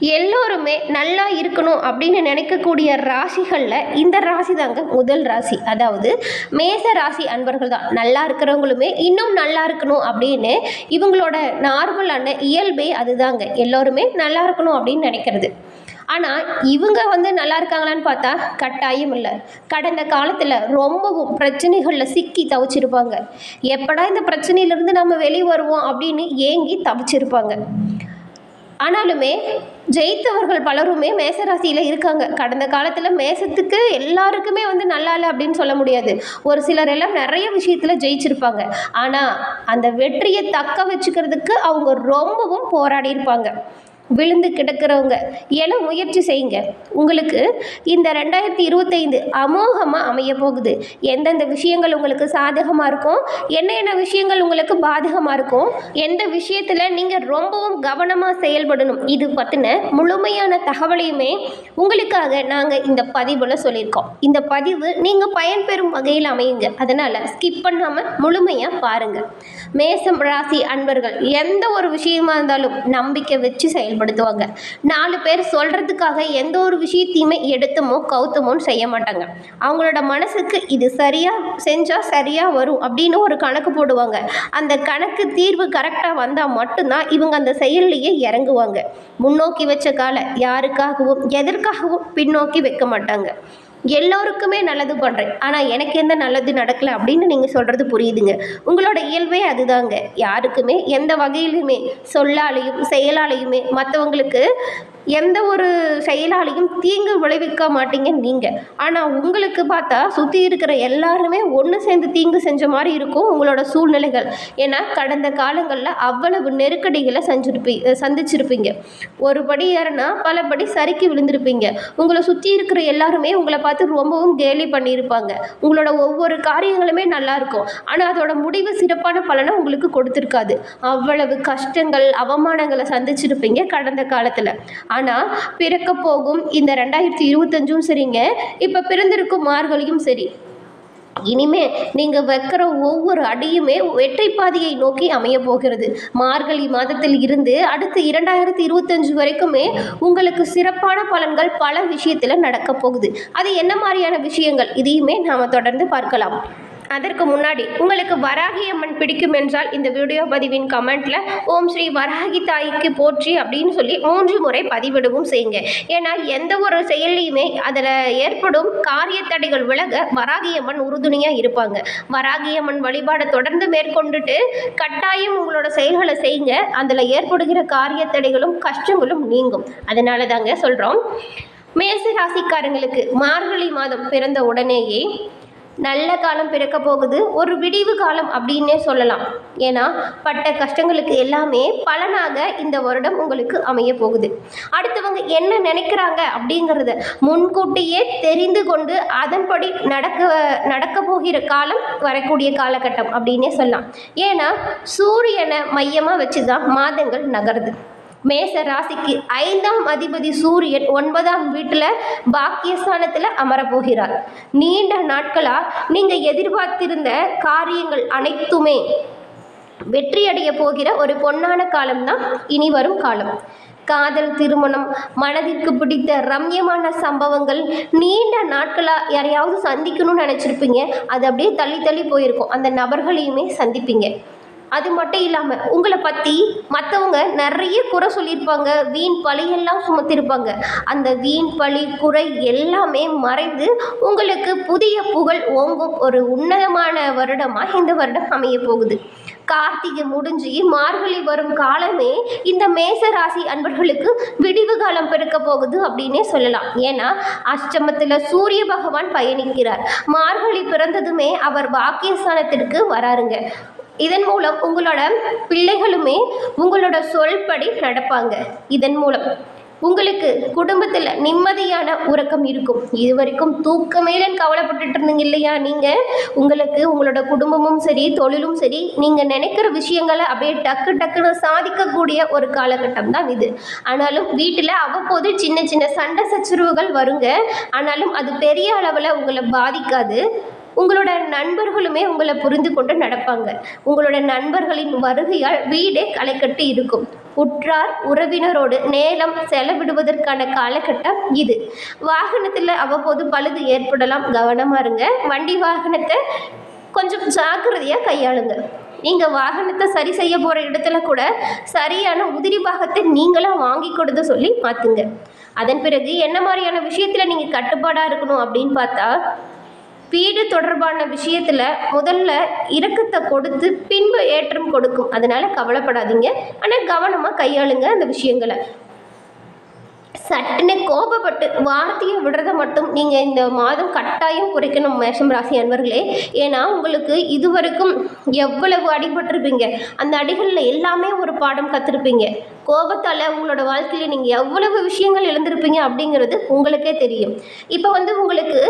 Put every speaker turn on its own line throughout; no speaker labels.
எல்லோருமே நல்லா இருக்கணும் அப்படின்னு நினைக்கக்கூடிய ராசிகளில் இந்த ராசி தாங்க முதல் ராசி. அதாவது மேச ராசி அன்பர்கள் தான். நல்லா இருக்கிறவங்களுமே இன்னும் நல்லா இருக்கணும் அப்படின்னு இவங்களோட நார்மலான இயல்பே அதுதாங்க. எல்லோருமே நல்லா இருக்கணும் அப்படின்னு நினைக்கிறது. ஆனால் இவங்க வந்து நல்லா இருக்காங்களான்னு பார்த்தா கட்டாயம் இல்லை. கடந்த காலத்தில் ரொம்பவும் பிரச்சனைகளில் சிக்கி தவிச்சிருப்பாங்க. எப்படா இந்த பிரச்சனையிலேருந்து நம்ம வெளியே வருவோம் அப்படின்னு ஏங்கி தவிச்சிருப்பாங்க. ஆனாலுமே ஜெயித்தவர்கள் பலருமே மேசராசியில் இருக்காங்க. கடந்த காலத்தில் மேசத்துக்கு எல்லாருக்குமே வந்து நல்லா இல்லை அப்படின்னு சொல்ல முடியாது. ஒரு சிலர் எல்லாம் நிறைய விஷயத்தில் ஜெயிச்சிருப்பாங்க. ஆனால் அந்த வெற்றியை தக்க வச்சுக்கிறதுக்கு அவங்க ரொம்பவும் போராடி இருப்பாங்க விழுந்து கிடக்கிறவங்க. எல்லாம் முயற்சி செய்யுங்க. உங்களுக்கு இந்த ரெண்டாயிரத்தி இருபத்தைந்து அமோகமாக அமைய போகுது. எந்தெந்த விஷயங்கள் உங்களுக்கு சாதகமாக இருக்கும்? என்ன என்ன விஷயங்கள் உங்களுக்கு பாதகமாக இருக்கும்? எந்த விஷயத்தில் நீங்கள் ரொம்பவும் கவனமாக செயல்படணும்? இது பற்றின முழுமையான தகவலையுமே உங்களுக்காக நாங்கள் இந்த பதிவில் சொல்லியிருக்கோம். இந்த பதிவு நீங்கள் பயன்பெறும் வகையில் அமையுங்க. அதனால் ஸ்கிப் பண்ணாமல் முழுமையாக பாருங்கள் மேசம் ராசி அன்பர்கள் எந்த ஒரு விஷயமா இருந்தாலும் நம்பிக்கை வச்சு செயல்படுத்துவாங்க நாலு பேர் சொல்கிறதுக்காக எந்த ஒரு விஷயத்தையுமே எடுத்துமோ கவுத்தமோன்னு செய்ய மாட்டாங்க. அவங்களோட மனசுக்கு இது சரியாக செஞ்சால் சரியாக வரும் அப்படின்னு ஒரு கணக்கு போடுவாங்க. அந்த கணக்கு தீர்வு கரெக்டாக வந்தால் மட்டும்தான் இவங்க அந்த செயல்லையே இறங்குவாங்க. முன்னோக்கி வச்ச காலை யாருக்காகவும் எதற்காகவும் பின்னோக்கி வைக்க மாட்டாங்க. எல்லோருக்குமே நல்லது பண்ணுறேன் ஆனால் எனக்கு எந்த நல்லது நடக்கலை அப்படின்னு நீங்கள் சொல்கிறது புரியுதுங்க. உங்களோட இயல்பே அதுதாங்க. யாருக்குமே எந்த வகையிலுமே சொல்லாலையும் செயலாலையுமே மற்றவங்களுக்கு எந்த ஒரு செயலாலையும் தீங்கு விளைவிக்க மாட்டீங்க நீங்கள் ஆனால் உங்களுக்கு பார்த்தா சுற்றி இருக்கிற எல்லாருமே ஒன்று சேர்ந்து தீங்கு செஞ்ச மாதிரி இருக்கும் உங்களோட சூழ்நிலைகள். ஏன்னா கடந்த காலங்களில் அவ்வளவு நெருக்கடிகளை செஞ்சிருப்பீ சந்திச்சிருப்பீங்க. ஒரு படி ஏறனா பல படி சறுக்கி விழுந்திருப்பீங்க. உங்களை சுற்றி இருக்கிற எல்லாருமே உங்களை பார்த்து ரொம்பவும் கேலி பண்ணியிருப்பாங்க. உங்களோட ஒவ்வொரு காரியங்களுமே நல்லாயிருக்கும் ஆனால் அதோட முடிவு சிறப்பான பலனை உங்களுக்கு கொடுத்துருக்காது. அவ்வளவு கஷ்டங்கள் அவமானங்களை சந்திச்சிருப்பீங்க கடந்த காலத்தில். ஆனால் பிறக்க போகும் இந்த ரெண்டாயிரத்தி இருபத்தஞ்சும் சரிங்க. இப்போ பிறந்திருக்கும் மார்கழியும் சரி. இனிமே நீங்கள் வைக்கிற ஒவ்வொரு அடியுமே வெற்றி பாதையை நோக்கி அமைய போகிறது. மார்கழி மாதத்தில் இருந்து அடுத்து இரண்டாயிரத்தி இருபத்தஞ்சு வரைக்குமே உங்களுக்கு சிறப்பான பலன்கள் பல விஷயத்தில் நடக்க போகுது. அது என்ன மாதிரியான விஷயங்கள்? இதையுமே நாம் தொடர்ந்து பார்க்கலாம். அதற்கு முன்னாடி உங்களுக்கு வராகி அம்மன் பிடிக்கும் என்றால் இந்த வீடியோ பதிவின் கமெண்ட்ல ஓம் ஸ்ரீ வராகி தாய்க்கு போற்றி அப்படின்னு சொல்லி மூன்று முறை பதிவிடவும் செய்யுங்க. ஏன்னா எந்த ஒரு செயல்லையுமே அதில் ஏற்படும் காரிய தடைகள் விலக வராகியம்மன் உறுதுணையாக இருப்பாங்க. வராகியம்மன் வழிபாடை தொடர்ந்து மேற்கொண்டுட்டு கட்டாயம் உங்களோட செயல்களை செய்யுங்க. அதில் ஏற்படுகிற காரிய தடைகளும் கஷ்டங்களும் நீங்கும். அதனால தாங்க சொல்கிறோம் மேச ராசிக்காரங்களுக்கு மார்கழி மாதம் பிறந்த உடனேயே நல்ல காலம் பிறக்க போகுது. ஒரு விடிவு காலம் அப்படின்னே சொல்லலாம். ஏன்னா பட்ட கஷ்டங்களுக்கு எல்லாமே பலனாக இந்த வருடம் உங்களுக்கு அமைய போகுது. அடுத்தவங்க என்ன நினைக்கிறாங்க அப்படிங்கிறத முன்கூட்டியே தெரிந்து கொண்டு அதன்படி நடக்க நடக்க போகிற காலம் வரக்கூடிய காலகட்டம் அப்படின்னே சொல்லலாம். ஏன்னா சூரியனை மையமாக வச்சு தான் மாதங்கள் நகருது. மேச ராசிக்கு ஐந்தாம் அதிபதி சூரியன் ஒன்பதாம் வீட்டில் பாக்கியஸ்தானத்தில் அமரப்போகிறார். நீண்ட நாட்களாக நீங்கள் எதிர்பார்த்திருந்த காரியங்கள் அனைத்துமே வெற்றியடைய போகிற ஒரு பொன்னான காலம்தான் இனி வரும் காலம். காதல் திருமணம் மனதிற்கு பிடித்த ரம்யமான சம்பவங்கள் நீண்ட நாட்களாக யாரையாவது சந்திக்கணும்னு நினச்சிருப்பீங்க. அது அப்படியே தள்ளி தள்ளி போயிருக்கும். அந்த நபர்களையுமே சந்திப்பீங்க. அது மட்டும் இல்லாமல் உங்களை பற்றி மற்றவங்க நிறைய குறை சொல்லியிருப்பாங்க. வீண் பழியெல்லாம் சுமத்திருப்பாங்க. அந்த வீண் பழி குறை எல்லாமே மறைந்து உங்களுக்கு புதிய புகழ் ஓங்கும் ஒரு உன்னதமான வருடமாக இந்த வருடம் அமைய போகுது. கார்த்திகை முடிஞ்சு மார்கழி வரும் காலமே இந்த மேச ராசி அன்பர்களுக்கு விடிவு காலம் பிறக்க போகுது அப்படின்னே சொல்லலாம். ஏன்னா அஷ்டமத்தில் சூரிய பகவான் பயணிக்கிறார். மார்கழி பிறந்ததுமே அவர் பாக்கியஸ்தானத்திற்கு வராருங்க. இதன் மூலம் உங்களோட பிள்ளைகளுமே உங்களோட சொல்படி நடப்பாங்க. இதன் மூலம் உங்களுக்கு குடும்பத்தில் நிம்மதியான உறக்கம் இருக்கும். இது வரைக்கும் தூக்கமேலன்னு கவலைப்பட்டுட்டு இருந்தீங்க இல்லையா? நீங்கள் உங்களுக்கு உங்களோட குடும்பமும் சரி தொழிலும் சரி நீங்கள் நினைக்கிற விஷயங்களை அப்படியே டக்கு டக்குன்னு சாதிக்கக்கூடிய ஒரு காலகட்டம் தான் இது. ஆனாலும் வீட்டில் அவ்வப்போது சின்ன சின்ன சண்டை சச்சுருவுகள் வருங்க. ஆனாலும் அது பெரிய அளவில் உங்களை பாதிக்காது. உங்களோட நண்பர்களுமே உங்களை புரிந்து கொண்டு நடப்பாங்க. உங்களோட நண்பர்களின் வருகையால் வீடே களைக்கட்டி இருக்கும். உற்றார் உறவினரோடு நேரம் செலவிடுவதற்கான காலகட்டம் இது. வாகனத்தில் அவ்வப்போது பழுது ஏற்படலாம். கவனமாக இருங்க. வண்டி வாகனத்தை கொஞ்சம் ஜாக்கிரதையாக கையாளுங்க. நீங்கள் வாகனத்தை சரி செய்ய போகிற இடத்துல கூட சரியான உதிரி பாகத்தை நீங்களாக வாங்கி கொடுத்து சொல்லி மாற்றுங்க அதன் பிறகு என்ன மாதிரியான விஷயத்தில் நீங்கள் கட்டுப்பாடாக இருக்கணும் அப்படின்னு பார்த்தா வீடு தொடர்பான விஷயத்தில் முதல்ல இறக்கத்தை கொடுத்து பின்பு ஏற்றம் கொடுக்கும். அதனால் கவலைப்படாதீங்க. ஆனால் கவனமாக கையாளுங்க அந்த விஷயங்களை. சட்டுன்னு கோபப்பட்டு வார்த்தையை விடுறத மட்டும் நீங்கள் இந்த மாதம் கட்டாயம் குறைக்கணும் மேஷம் ராசி அன்பர்களே. ஏன்னா உங்களுக்கு இதுவரைக்கும் எவ்வளவு அடிபட்டிருப்பீங்க. அந்த அடிகளில் எல்லாமே ஒரு பாடம் கற்றுருப்பீங்க கோபத்தால் உங்களோட வாழ்க்கையில் நீங்கள் எவ்வளவு விஷயங்கள் எழுந்திருப்பீங்க அப்படிங்கிறது உங்களுக்கே தெரியும். இப்போ வந்து உங்களுக்கு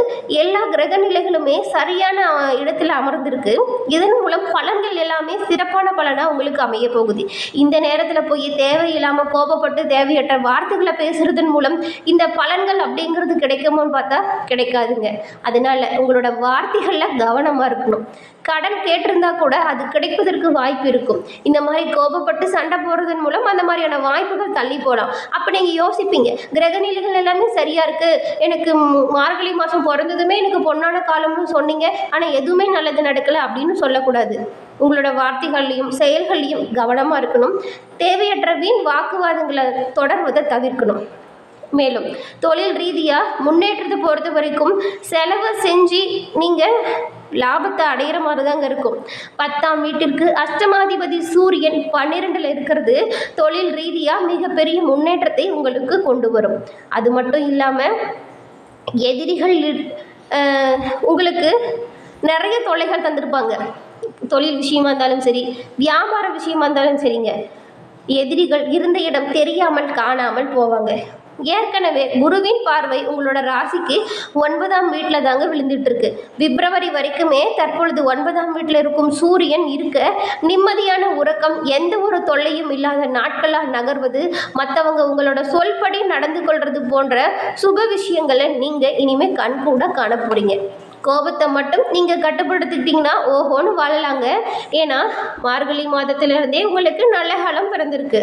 எல்லா கிரக நிலைகளுமே சரியான இடத்துல அமர்ந்திருக்கு. இதன் மூலம் பலன்கள் எல்லாமே சிறப்பான பலனாக உங்களுக்கு அமைய போகுது. இந்த நேரத்தில் போய் தேவையில்லாமல் கோபப்பட்டு தேவையற்ற வார்த்தைகளை பேசுறதன் மூலம் இந்த பலன்கள் அப்படிங்கிறது கிடைக்குமோன்னு பார்த்தா கிடைக்காதுங்க. அதனால உங்களோட வார்த்தைகளில் கவனமாக இருக்கணும். கடன் கேட்டிருந்தா கூட அது கிடைப்பதற்கு வாய்ப்பு இருக்கும். இந்த மாதிரி கோபப்பட்டு சண்டை போடுறதன் மூலம் அந்த மாதிரி மாதிரியான வாய்ப்புகள் தள்ளி போகலாம் அப்போ நீங்கள் யோசிப்பீங்க கிரகநிலைகள் எல்லாமே சரியாக இருக்குது எனக்கு மார்கழி மாதம் பிறந்ததுமே எனக்கு பொன்னான காலம்னு சொன்னீங்க. ஆனால் எதுவுமே நல்லது நடக்கலை அப்படின்னு சொல்லக்கூடாது. உங்களோட வார்த்தைகள்லையும் செயல்கள்லையும் கவனமாக இருக்கணும். தேவையற்ற வீண் வாக்குவாதங்களை தொடர்வதை தவிர்க்கணும். மேலும் தொழில் ரீதியாக முன்னேற்றத்தை பொறுத்த வரைக்கும் செலவு செஞ்சு நீங்கள் லாபத்தை அடையிற மாதிரி தாங்க இருக்கும். பத்தாம் வீட்டிற்கு அஷ்டமாதிபதி சூரியன் பன்னிரெண்டில் இருக்கிறது. தொழில் ரீதியாக மிகப்பெரிய முன்னேற்றத்தை உங்களுக்கு கொண்டு வரும். அது மட்டும் இல்லாமல் எதிரிகள் உங்களுக்கு நிறைய தொல்லைகள் தந்திருப்பாங்க. தொழில் விஷயமா இருந்தாலும் சரி வியாபார விஷயமா இருந்தாலும் சரிங்க. எதிரிகள் இருந்த இடம் தெரியாமல் காணாமல் போவாங்க. ஏற்கனவே குருவின் பார்வை உங்களோட ராசிக்கு ஒன்பதாம் வீட்டில் தாங்க விழுந்துட்டு இருக்கு பிப்ரவரி வரைக்குமே தற்பொழுது ஒன்பதாம் வீட்டில் இருக்கும் சூரியன் இருக்க நிம்மதியான உறக்கம் எந்த ஒரு தொல்லையும் இல்லாத நாட்களாக நகர்வது மற்றவங்க உங்களோட சொல்படி நடந்து கொள்வது போன்ற சுப விஷயங்களை நீங்கள் இனிமேல் கண்கூட காண கோபத்தை மட்டும் நீங்கள் கட்டுப்படுத்திக்கிட்டிங்கன்னா ஓஹோன்னு வாழலாங்க. ஏன்னா மார்கழி மாதத்திலிருந்தே உங்களுக்கு நல்ல காலம் பிறந்திருக்கு.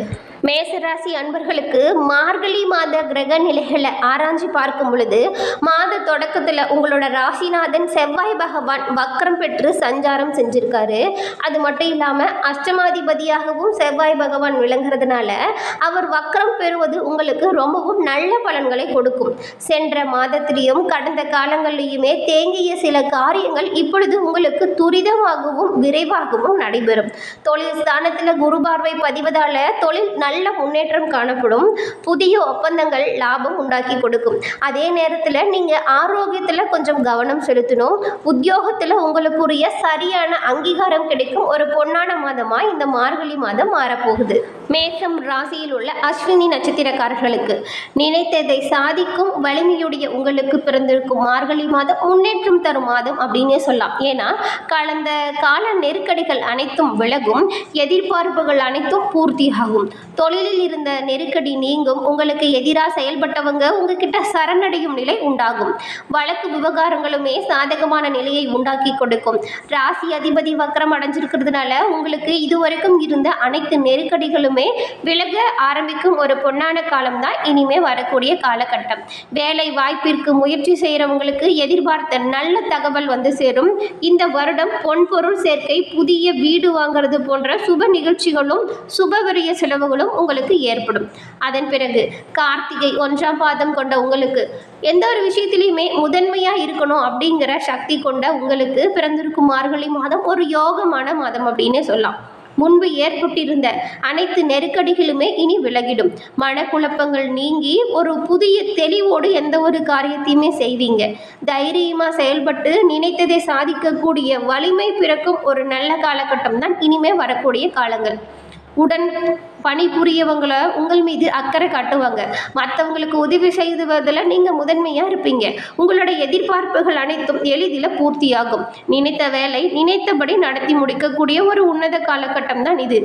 மேசராசி அன்பர்களுக்கு மார்கழி மாத கிரக நிலைகளை ஆராய்ச்சி பார்க்கும் பொழுது மாத தொடக்கத்தில் உங்களோட ராசிநாதன் செவ்வாய் பகவான் வக்கரம் பெற்று சஞ்சாரம் செஞ்சிருக்காரு. அது மட்டும் இல்லாமல் அஷ்டமாதிபதியாகவும் செவ்வாய் பகவான் விளங்குறதுனால அவர் வக்கரம் பெறுவது உங்களுக்கு ரொம்பவும் நல்ல பலன்களை கொடுக்கும். சென்ற மாதத்திலையும் கடந்த காலங்களிலுமே தேங்கிய சில காரியங்கள் இப்பொழுது உங்களுக்கு துரிதமாகவும் விரைவாகவும் நடைபெறும். தொழில் ஸ்தானத்தில் குரு பார்வை பதிவதால தொழில் நல்ல முன்னேற்றம் காணப்படும். புதிய ஒப்பந்தங்கள் லாபம் உண்டாக்கி கொடுக்கும். அதே நேரத்தில் நீங்கள் ஆரோக்கியத்தில் கொஞ்சம் கவனம் செலுத்தணும். உத்தியோகத்தில் உங்களுக்குரிய சரியான அங்கீகாரம் கிடைக்கும். ஒரு பொன்னான மாதமாக இந்த மார்கழி மாதம் மாறப்போகுது. மேகம் ராசியில் உள்ள அஸ்வினி நட்சத்திரக்காரர்களுக்கு நினைத்ததை சாதிக்கும் வலிமையுடைய உங்களுக்கு பிறந்திருக்கும் மார்கழி மாதம் முன்னேற்றம் தரும் மாதம் அப்படின்னே சொல்லலாம். ஏன்னா கடந்த கால நெருக்கடிகள் அனைத்தும் விலகும். எதிர்பார்ப்புகள் அனைத்தும் பூர்த்தியாகும். தொழிலில் இருந்த நெருக்கடி நீங்கும் உங்களுக்கு எதிராக செயல்பட்டவங்க உங்ககிட்ட சரணடையும் நிலை உண்டாகும். வழக்கு விவகாரங்களுமே சாதகமான நிலையை உண்டாக்கி கொடுக்கும். ராசி அதிபதி வக்கரம் அடைஞ்சிருக்கிறதுனால உங்களுக்கு இதுவரைக்கும் இருந்த அனைத்து நெருக்கடிகளுமே விலக ஆரம்பிக்கும் ஒரு பொன்னான காலம்தான். இனிமே வரக்கூடிய காலகட்டம். வேலை வாய்ப்பிற்கு முயற்சி செய்கிறவங்களுக்கு எதிர்பார்த்த நல்ல தகவல் வந்து சேரும். இந்த வருடம் பொன்பொருள் சேர்க்கை புதிய வீடு வாங்குறது போன்ற சுப நிகழ்ச்சிகளும் சுபவரிய செலவுகளும் உங்களுக்கு ஏற்படும். அதன் பிறகு கார்த்திகை ஒன்றாம் பாதம் கொண்ட உங்களுக்கு எந்த ஒரு விஷயத்திலையுமே முதன்மையாக இருக்கணும் அப்படிங்கிற சக்தி கொண்ட உங்களுக்கு பிறந்திருக்கும் மார்கழி மாதம் ஒரு யோகமான மாதம் அப்படின்னே சொல்லலாம். முன்பு ஏற்பட்டிருந்த அனைத்து நெருக்கடிகளுமே இனி விலகிடும். மனக்குழப்பங்கள் நீங்கி ஒரு புதிய தெளிவோடு எந்த ஒரு காரியத்தையுமே செய்வீங்க. தைரியமாக செயல்பட்டு நினைத்ததை சாதிக்கக்கூடிய வலிமை பிறக்கும் ஒரு நல்ல காலகட்டம் தான் இனிமே வரக்கூடிய காலங்கள். உடன் பணிபுரியவங்களை உங்கள் மீது அக்கறை காட்டுவாங்க. மற்றவங்களுக்கு உதவி செய்துவதில் நீங்கள் முதன்மையாக இருப்பீங்க. உங்களோட எதிர்பார்ப்புகள் அனைத்தும் எளிதில் பூர்த்தியாகும். நினைத்த வேலை நினைத்தபடி நடத்தி முடிக்கக்கூடிய ஒரு உன்னத காலகட்டம் தான் இது.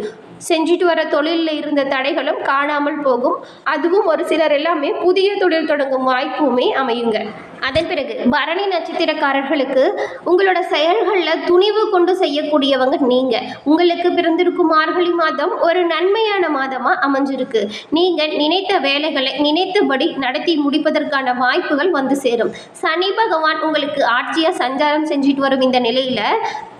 செஞ்சுட்டு வர தொழிலில் இருந்த தடைகளும் காணாமல் போகும். அதுவும் ஒரு சிலர் எல்லாமே புதிய தொழில் தொடங்கும் வாய்ப்புமே அமையுங்க. அதன் பிறகு பரணி நட்சத்திரக்காரர்களுக்கு உங்களோட செயல்களில் துணிவு கொண்டு செய்யக்கூடியவங்க நீங்கள் உங்களுக்கு பிறந்திருக்கும் மார்கழி மாதம் ஒரு நன்மையான மாதமாக அமைஞ்சிருக்கு. நீங்கள் நினைத்த வேலைகளை நினைத்தபடி நடத்தி முடிப்பதற்கான வாய்ப்புகள் வந்து சேரும். சனி பகவான் உங்களுக்கு ஆட்சியாக சஞ்சாரம் செஞ்சுட்டு வரும் இந்த நிலையில்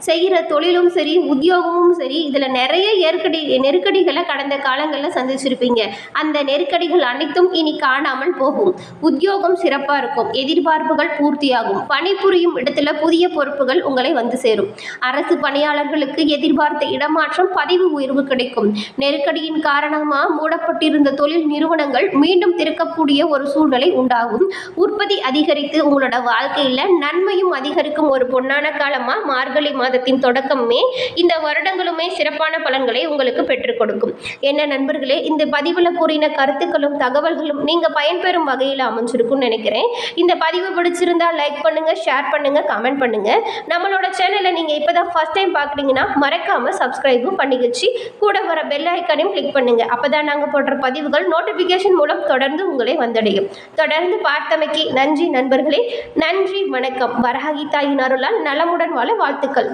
செய்கிற தொழிலும் சரி உத்தியோகமும் சரி இதில் நிறைய ஏற்கடி நெருக்கடிகளை கடந்த காலங்களில் சந்திச்சிருப்பீங்க. அந்த நெருக்கடிகள் அனைத்தும் இனி காணாமல் போகும். உத்தியோகம் சிறப்பாக இருக்கும். எதிர்பார்ப்புகள் பூர்த்தியாகும். பணிபுரியும் இடத்துல புதிய பொறுப்புகள் உங்களை வந்து சேரும். அரசு பணியாளர்களுக்கு எதிர்பார்த்த இடமாற்றம் பதிவு உயர்வு கிடைக்கும். நெருக்கடியின் காரணமாக மூடப்பட்டிருந்த தொழில் நிறுவனங்கள் மீண்டும் திறக்கக்கூடிய ஒரு சூழ்நிலை உண்டாகும். உற்பத்தி அதிகரித்து உங்களோட வாழ்க்கையில் நன்மையும் அதிகரிக்கும் ஒரு பொன்னான காலமாக மார்கழி மாதத்தின் தொடக்கமே இந்த வருடங்களுமே சிறப்பான பலன்களை உங்களுக்கு பெற்றுக் கொடுக்கும். என்ன நண்பர்களே இந்த பதிவில் கூறின கருத்துக்களும் தகவல்களும் நீங்கள் பயன்பெறும் வகையில் அமைஞ்சிருக்கும்னு நினைக்கிறேன். இந்த பதிவு பிடிச்சிருந்தா லைக் பண்ணுங்கள் ஷேர் பண்ணுங்கள் கமெண்ட் பண்ணுங்கள் நம்மளோட சேனலை நீங்கள் இப்போ தான் ஃபஸ்ட் டைம் பார்க்குறீங்கன்னா மறக்காமல் சப்ஸ்கிரைபும் பண்ணிக்கிச்சு. கூட வர பெல் ஐக்கானையும் கிளிக் பண்ணுங்கள் அப்போ தான் நாங்கள் போடுற பதிவுகள் நோட்டிஃபிகேஷன் மூலம் தொடர்ந்து உங்களை வந்தடையும். தொடர்ந்து பார்த்தமைக்கு நன்றி நண்பர்களே. நன்றி வணக்கம். வரஹகி தாயின் அருளால் நலமுடன் வாழ வாழ்த்துக்கள்.